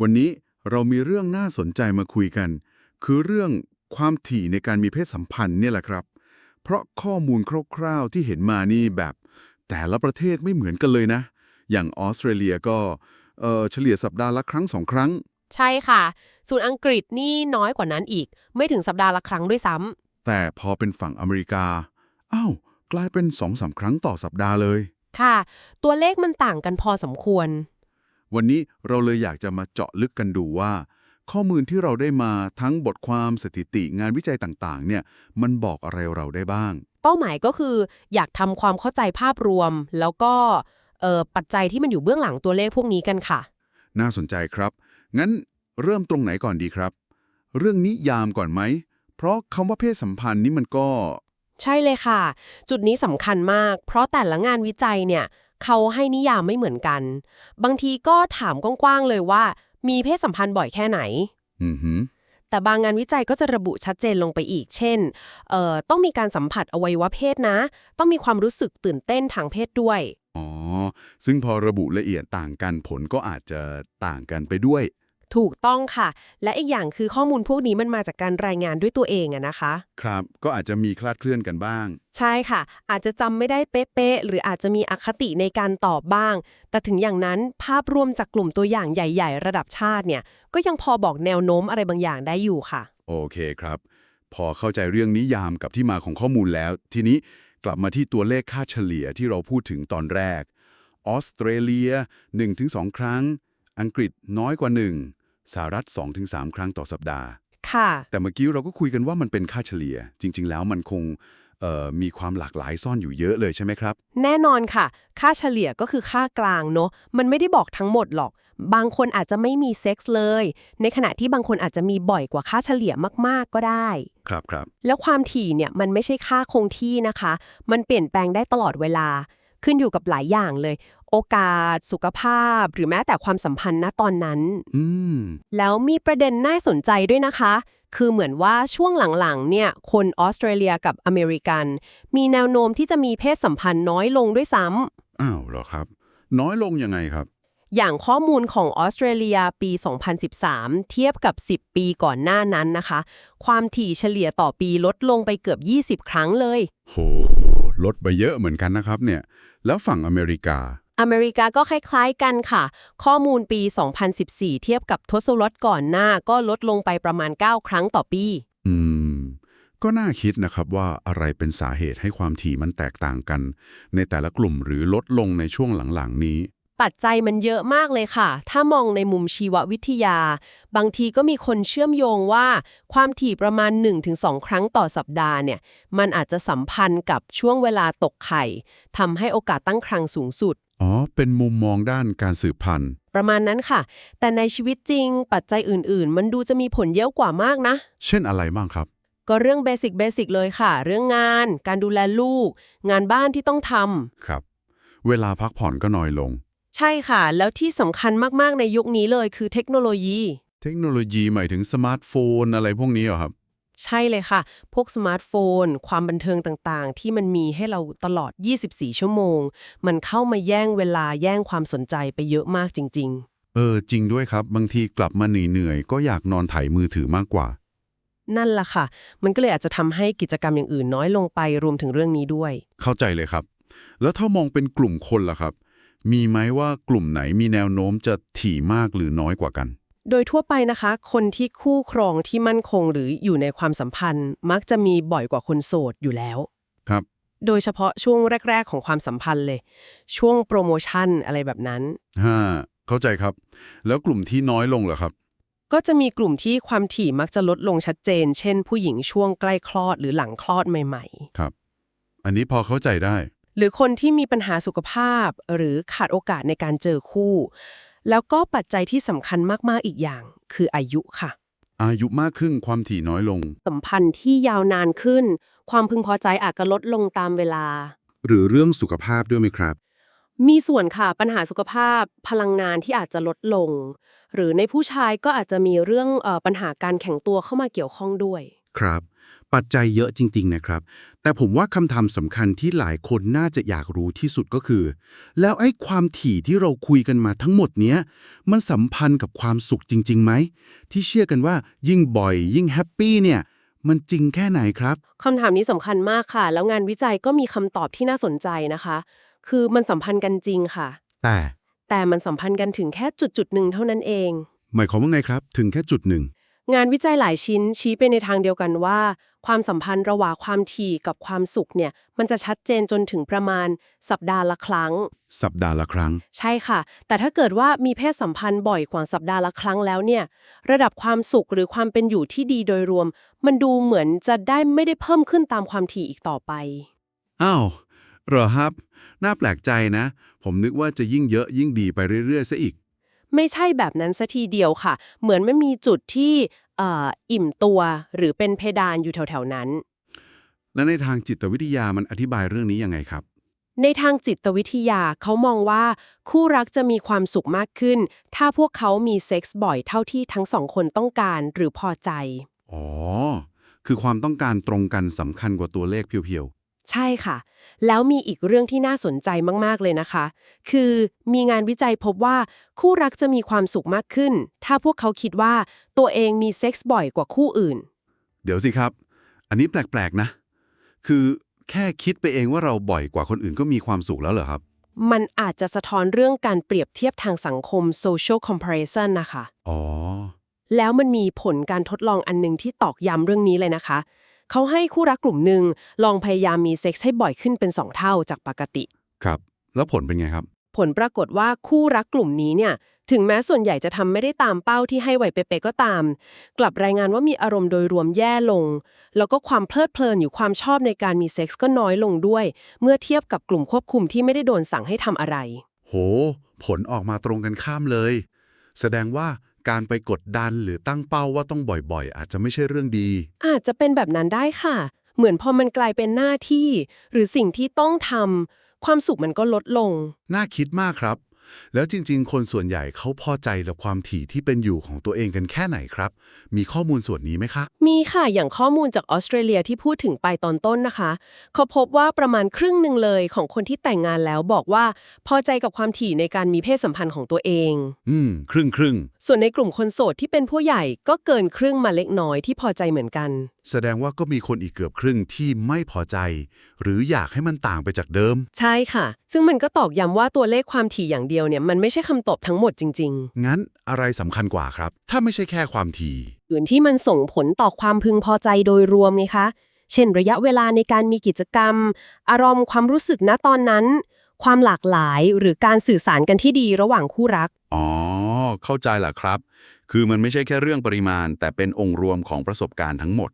วันนี้เรามีเรื่องน่าสนใจมาคุยกัน คือเรื่องความถี่ในการมีเพศสัมพันธ์เนี่ยแหละครับ เพราะข้อมูลคร่าวๆที่เห็นมานี่แบบแต่ละประเทศไม่เหมือนกันเลยนะ อย่างออสเตรเลียก็เอ่อเฉลี่ยสัปดาห์ละครั้งสองครั้ง ใช่ค่ะ ส่วนอังกฤษนี่น้อยกว่านั้นอีก ไม่ถึงสัปดาห์ละครั้งด้วยซ้ำแต่พอเป็นฝั่งอเมริกาอ้าวกลายเป็นสองสามครั้งต่อสัปดาห์เลย ค่ะ ตัวเลขมันต่างกันพอสมควร วันนี้เราเลยอยากจะมาเจาะลึกกันดูว่า ข้อมูลที่เราได้มาทั้งบทความสถิติงานวิจัยต่างๆ เนี่ยมันบอกอะไรเราได้บ้าง เป้าหมายก็คืออยากทำความเข้าใจภาพรวม แล้วก็เอ่อปัจจัยที่มันอยู่เบื้องหลังตัวเลขพวกนี้กันค่ะ น่าสนใจครับ งั้นเริ่มตรงไหนก่อนดีครับ เรื่องนิยามก่อนไหม เพราะคำว่าเพศสัมพันธ์นี่มันก็ ใช่เลยค่ะ จุดนี้สำคัญมาก เพราะแต่ละงานวิจัยเนี่ย เขาให้นิยามไม่เหมือนกัน บางทีก็ถามกว้างๆเลยว่า มีเพศสัมพันธ์บ่อยแค่ไหน อือหือแต่บางงานวิจัยก็จะระบุชัดเจนลงไปอีก เช่น เอ่อ ต้องมีการสัมผัสอวัยวะเพศนะ ต้องมีความรู้สึกตื่นเต้นทางเพศด้วย อ๋อ ซึ่งพอระบุละเอียดต่างกันผลก็อาจจะต่างกันไปด้วย ถูกต้องค่ะ และอีกอย่างคือข้อมูลพวกนี้มันมาจากการรายงานด้วยตัวเองอะนะคะ ครับ ก็อาจจะมีคลาดเคลื่อนกันบ้าง ใช่ค่ะ อาจจะจำไม่ได้เป๊ะๆหรืออาจจะมีอคติในการตอบบ้าง แต่ถึงอย่างนั้นภาพรวมจากกลุ่มตัวอย่างใหญ่ๆ ระดับชาติเนี่ย ก็ยังพอบอกแนวโน้มอะไรบางอย่างได้อยู่ค่ะ โอเคครับ พอเข้าใจเรื่องนิยามกับที่มาของข้อมูลแล้ว ทีนี้กลับมาที่ตัวเลขค่าเฉลี่ยที่เราพูดถึงตอนแรก ออสเตรเลีย 1-2 ครั้ง อังกฤษน้อยกว่า 1 สหรัฐ 2-3 ครั้งต่อสัปดาห์ ค่ะ แต่เมื่อกี้เราก็คุยกันว่ามันเป็นค่าเฉลี่ย จริง ๆ แล้วมันคงเอ่อมีความหลากหลายซ่อนอยู่เยอะเลยใช่ไหมครับ แน่นอนค่ะ ค่าเฉลี่ยก็คือค่ากลางเนอะมันไม่ได้บอกทั้งหมดหรอก บางคนอาจจะไม่มีเซ็กส์เลย ในขณะที่บางคนอาจจะมีบ่อยกว่าค่าเฉลี่ยมากๆก็ได้ ครับครับแล้วความถี่เนี่ยมันไม่ใช่ค่าคงที่นะคะ มันเปลี่ยนแปลงได้ตลอดเวลา ขึ้นอยู่กับหลายอย่างเลย โอกาส สุขภาพ หรือแม้แต่ความสัมพันธ์ณตอนนั้นอืมแล้วมีประเด็นน่าสนใจด้วยนะคะ คือเหมือนว่าช่วงหลังๆ เนี่ย คนออสเตรเลียกับอเมริกัน มีแนวโน้มที่จะมีเพศสัมพันธ์น้อยลงด้วยซ้ำอ้าวเหรอครับ น้อยลงยังไงครับอย่างข้อมูลของออสเตรเลียปี 2013 เทียบกับ 10 ปีก่อนหน้านั้นนะคะ ความถี่เฉลี่ยต่อปีลดลงไปเกือบ 20 ครั้งเลย โห ลดไปเยอะเหมือนกันนะครับเนี่ย แล้วฝั่งอเมริกา อเมริกาก็คล้าย ๆ กันค่ะ ข้อมูลปี 2014 เทียบกับทศวรรษก่อนหน้าก็ลดลงไปประมาณ 9 ครั้งต่อปี อืม ก็น่าคิดนะครับว่าอะไรเป็นสาเหตุให้ความถี่มันแตกต่างกัน ในแต่ละกลุ่มหรือลดลงในช่วงหลังๆนี้ ปัจจัยมันเยอะมากเลยค่ะ ถ้ามองในมุมชีววิทยา บางทีก็มีคนเชื่อมโยงว่า ความถี่ประมาณ 1-2 ครั้งต่อสัปดาห์เนี่ย มันอาจจะสัมพันธ์กับช่วงเวลาตกไข่ทำให้โอกาสตั้งครรภ์สูงสุด อ๋อ เป็นมุมมองด้านการสืบพันธุ์ ประมาณนั้นค่ะ แต่ในชีวิตจริง ปัจจัยอื่น ๆ มันดูจะมีผลเยอะกว่ามากนะ เช่นอะไรบ้างครับ ก็เรื่องเบสิกเบสิกเลยค่ะ เรื่องงาน การดูแลลูก งานบ้านที่ต้องทำครับ เวลาพักผ่อนก็น้อยลง ใช่ค่ะ แล้วที่สำคัญมากๆในยุคนี้เลยคือเทคโนโลยี เทคโนโลยีหมายถึงสมาร์ทโฟนอะไรพวกนี้เหรอครับ ใช่เลยค่ะ พวกสมาร์ทโฟน ความบันเทิงต่างๆ ที่มันมีให้เราตลอด 24 ชั่วโมง มันเข้ามาแย่งเวลาแย่งความสนใจไปเยอะมากจริง เออ จริงด้วยครับ บางทีกลับมาเหนื่อยๆก็อยากนอนถ่ายมือถือมากกว่าๆนั่นล่ะค่ะ มันก็เลยอาจจะทำให้กิจกรรมอย่างอื่นน้อยลงไปรวมถึงเรื่องนี้ด้วย เข้าใจเลยครับ แล้วถ้ามองเป็นกลุ่มคนล่ะครับ มีไหมว่ากลุ่มไหนมีแนวโน้มจะถี่มากหรือน้อยกว่ากัน โดยทั่วไปนะคะ คนที่คู่ครองที่มั่นคงหรืออยู่ในความสัมพันธ์ มักจะมีบ่อยกว่าคนโสดอยู่แล้ว ครับ โดยเฉพาะช่วงแรก ๆ ของความสัมพันธ์เลย ช่วงโปรโมชั่นอะไรแบบนั้นฮ่าเข้าใจครับ แล้วกลุ่มที่น้อยลงเหรอครับ ก็จะมีกลุ่มที่ความถี่มักจะลดลงชัดเจน เช่น ผู้หญิงช่วงใกล้คลอดหรือหลังคลอดใหม่ครับ อันนี้พอเข้าใจได้ๆ หรือคนที่มีปัญหาสุขภาพ หรือขาดโอกาสในการเจอคู่ แล้วก็ปัจจัยที่สำคัญมากๆอีกอย่าง คืออายุค่ะ อายุมากขึ้นความถี่น้อยลง สัมพันธ์ที่ยาวนานขึ้น ความพึงพอใจอาจจะลดลงตามเวลา หรือเรื่องสุขภาพด้วยไหมครับ มีส่วนค่ะปัญหาสุขภาพ พลังงานที่อาจจะลดลง หรือในผู้ชายก็อาจจะมีเรื่องเออปัญหาการแข็งตัวเข้ามาเกี่ยวข้องด้วย ครับ ปัจจัยเยอะจริง ๆ นะครับ แต่ผมว่าคำถามสำคัญที่หลายคนน่าจะอยากรู้ที่สุดก็คือ แล้วไอ้ความถี่ที่เราคุยกันมาทั้งหมดเนี้ย มันสัมพันธ์กับความสุขจริงๆไหม ที่เชื่อกันว่ายิ่งบ่อย ยิ่งแฮปปี้เนี่ย มันจริงแค่ไหนครับ คำถามนี้สำคัญมากค่ะ แล้วงานวิจัยก็มีคำตอบที่น่าสนใจนะคะ คือมันสัมพันธ์กันจริงค่ะ แต่แต่มันสัมพันธ์กันถึงแค่จุดจุดๆหนึ่งเท่านั้นเอง หมายความว่าไงครับ ถึงแค่จุดหนึ่ง งานวิจัยหลายชิ้นชี้ไปในทางเดียวกันว่า ความสัมพันธ์ระหว่างความถี่กับความสุขเนี่ยมันจะชัดเจนจนถึงประมาณ สัปดาห์ละครั้ง สัปดาห์ละครั้ง ใช่ค่ะ แต่ถ้าเกิดว่ามีเพศสัมพันธ์บ่อยกว่าสัปดาห์ละครั้งแล้วเนี่ยระดับความสุขหรือความเป็นอยู่ที่ดีโดยรวม มันดูเหมือนจะได้ไม่ได้เพิ่มขึ้นตามความถี่อีกต่อไปอ้าวเหรอครับ น่าแปลกใจนะ ผมนึกว่าจะยิ่งเยอะยิ่งดีไปเรื่อยๆซะอีก ไม่ใช่แบบนั้นซะทีเดียวค่ะ เหมือนมันมีจุดที่เอ่ออิ่มตัวหรือเป็นเพดานอยู่แถวๆนั้น และในทางจิตวิทยามันอธิบายเรื่องนี้ยังไงครับ ในทางจิตวิทยาเขามองว่า คู่รักจะมีความสุขมากขึ้น ถ้าพวกเขามีเซ็กส์บ่อยเท่าที่ทั้งสองคนต้องการหรือพอใจ อ๋อ คือความต้องการตรงกันสำคัญกว่าตัวเลขเพียว ใช่ค่ะ แล้วมีอีกเรื่องที่น่าสนใจมาก ๆ เลยนะคะ คือมีงานวิจัยพบว่าคู่รักจะมีความสุขมากขึ้น ถ้าพวกเขาคิดว่าตัวเองมีเซ็กส์บ่อยกว่าคู่อื่นๆเดี๋ยวสิครับ อันนี้แปลกๆนะ คือแค่คิดไปเองว่าเราบ่อยกว่าคนอื่นก็มีความสุขแล้วเหรอครับ มันอาจจะสะท้อนเรื่องการเปรียบเทียบทางสังคม social comparison นะคะ อ๋อ แล้วมันมีผลการทดลองอันหนึงที่ตอกย้ำเรื่องนี้เลยนะคะ เขาให้คู่รักกลุ่มหนึ่งลองพยายามมีเซ็กส์ให้บ่อยขึ้นเป็น 2 เท่าจากปกติ ครับ แล้วผลเป็นไงครับ ผลปรากฏว่าคู่รักกลุ่มนี้เนี่ย ถึงแม้ส่วนใหญ่จะทำไม่ได้ตามเป้าที่ให้ไหวเป๊ะๆก็ตาม กลับรายงานว่ามีอารมณ์โดยรวมแย่ลง แล้วก็ความเพลิดเพลินอยู่ความชอบในการมีเซ็กส์ก็น้อยลงด้วย เมื่อเทียบกับกลุ่มควบคุมที่ไม่ได้โดนสั่งให้ทำอะไร โห ผลออกมาตรงกันข้ามเลย แสดงว่า การไปกดดันหรือตั้งเป้าว่าต้องบ่อยๆ อาจจะไม่ใช่เรื่องดี อาจจะเป็นแบบนั้นได้ค่ะ เหมือนพอมันกลายเป็นหน้าที่ หรือสิ่งที่ต้องทำความสุขมันก็ลดลง น่าคิดมากครับ แล้วจริง ๆ คนส่วนใหญ่เขาพอใจกับความถี่ที่เป็นอยู่ของตัวเองกันแค่ไหนครับ มีข้อมูลส่วนนี้ไหมคะ มีค่ะ อย่างข้อมูลจากออสเตรเลียที่พูดถึงไปตอนต้นนะคะ เขาพบว่าประมาณครึ่งหนึ่งเลยของคนที่แต่งงานแล้วบอกว่า พอใจกับความถี่ในการมีเพศสัมพันธ์ของตัวเอง อืม ครึ่งครึ่งส่วนในกลุ่มคนโสดที่เป็นผู้ใหญ่ก็เกินครึ่งมาเล็กน้อยที่พอใจเหมือนกันๆ แสดงว่าก็มีคนอีกเกือบครึ่งที่ไม่พอใจ หรืออยากให้มันต่างไปจากเดิม ใช่ค่ะ ซึ่งมันก็ตอกย้ำว่าตัวเลขความถี่อย่างเดียวเนี่ยมันไม่ใช่คำตอบทั้งหมดจริงๆงั้นอะไรสำคัญกว่าครับ ถ้าไม่ใช่แค่ความถี่อื่นที่มันส่งผลต่อความพึงพอใจโดยรวมไงคะ เช่นระยะเวลาในการมีกิจกรรม อารมณ์ความรู้สึกณตอนนั้น ความหลากหลายหรือการสื่อสารกันที่ดีระหว่างคู่รัก อ๋อ เข้าใจแหละครับ คือมันไม่ใช่แค่เรื่องปริมาณ แต่เป็นองค์รวมของประสบการณ์ทั้งหมด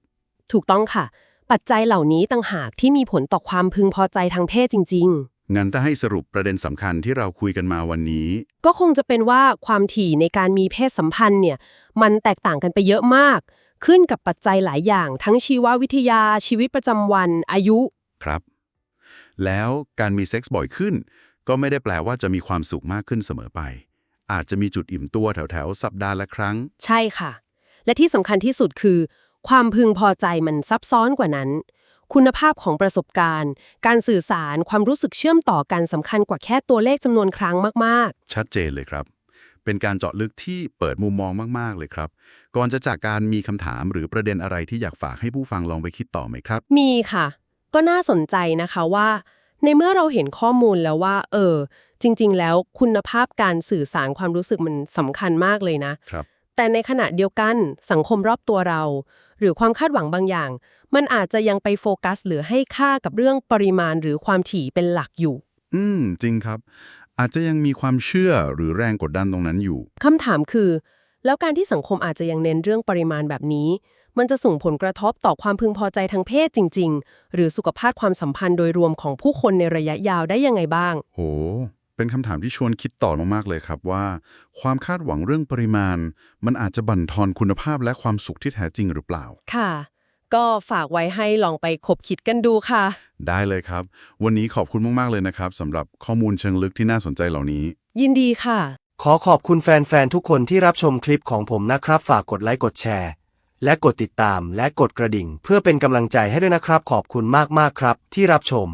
ถูกต้องค่ะ ปัจจัยเหล่านี้ต่างหากที่มีผลต่อความพึงพอใจทางเพศจริงงั้นถ้าให้สรุปประเด็นสำคัญที่เราคุยกันมาวันนี้ๆก็คงจะเป็นว่าความถี่ในการมีเพศสัมพันธ์เนี่ยมันแตกต่างกันไปเยอะมาก ขึ้นกับปัจจัยหลายอย่าง ทั้งชีววิทยาชีวิตประจำวัน อายุ ครับ แล้วการมีเซ็กส์บ่อยขึ้น ก็ไม่ได้แปลว่าจะมีความสุขมากขึ้นเสมอไป อาจจะมีจุดอิ่มตัวแถวๆ สัปดาห์ละครั้ง ใช่ค่ะ และที่สำคัญที่สุดคือ ความพึงพอใจมันซับซ้อนกว่านั้น คุณภาพของประสบการณ์ การสื่อสารความรู้สึกเชื่อมต่อกันสำคัญกว่าแค่ตัวเลขจำนวนครั้งมากชัดเจนเลยครับ เป็นการเจาะลึกที่เปิดมุมมองมากๆเลยครับ ก่อนจะจากการมีคำถามหรือประเด็นอะไรที่อยากฝากให้ผู้ฟังลองไปคิดต่อไหมครับๆมีค่ะ ก็น่าสนใจนะคะว่า ในเมื่อเราเห็นข้อมูลแล้วว่า เออ จริง ๆ แล้วคุณภาพการสื่อสารความรู้สึกมันสำคัญมากเลยนะครับ แต่ในขณะเดียวกัน สังคมรอบตัวเรา หรือความคาดหวังบางอย่าง มันอาจจะยังไปโฟกัส หรือให้ค่ากับเรื่องปริมาณหรือความถี่เป็นหลักอยู่ อืม จริงครับ อาจจะยังมีความเชื่อหรือแรงกดดันตรงนั้นอยู่ คำถามคือ แล้วการที่สังคมอาจจะยังเน้นเรื่องปริมาณแบบนี้ มันจะส่งผลกระทบต่อความพึงพอใจทางเพศจริง ๆ หรือสุขภาพความสัมพันธ์โดยรวมของผู้คนในระยะยาวได้ยังไงบ้าง โห เป็นคำถามที่ชวนคิดต่อมากๆเลยครับว่า ความคาดหวังเรื่องปริมาณ มันอาจจะบั่นทอนคุณภาพและความสุขที่แท้จริงหรือเปล่า ค่ะ ก็ฝากไว้ให้ลองไปคบคิดกันดูค่ะ ได้เลยครับ วันนี้ขอบคุณมากๆเลยนะครับสำหรับข้อมูลเชิงลึกที่น่าสนใจเหล่านี้ ยินดีค่ะ ขอขอบคุณแฟนๆทุกคนที่รับชมคลิปของผมนะครับ ฝากกดไลค์กดแชร์ และกดติดตามและกดกระดิ่ง เพื่อเป็นกำลังใจให้ด้วยนะครับ ขอบคุณมากๆครับ ที่รับชม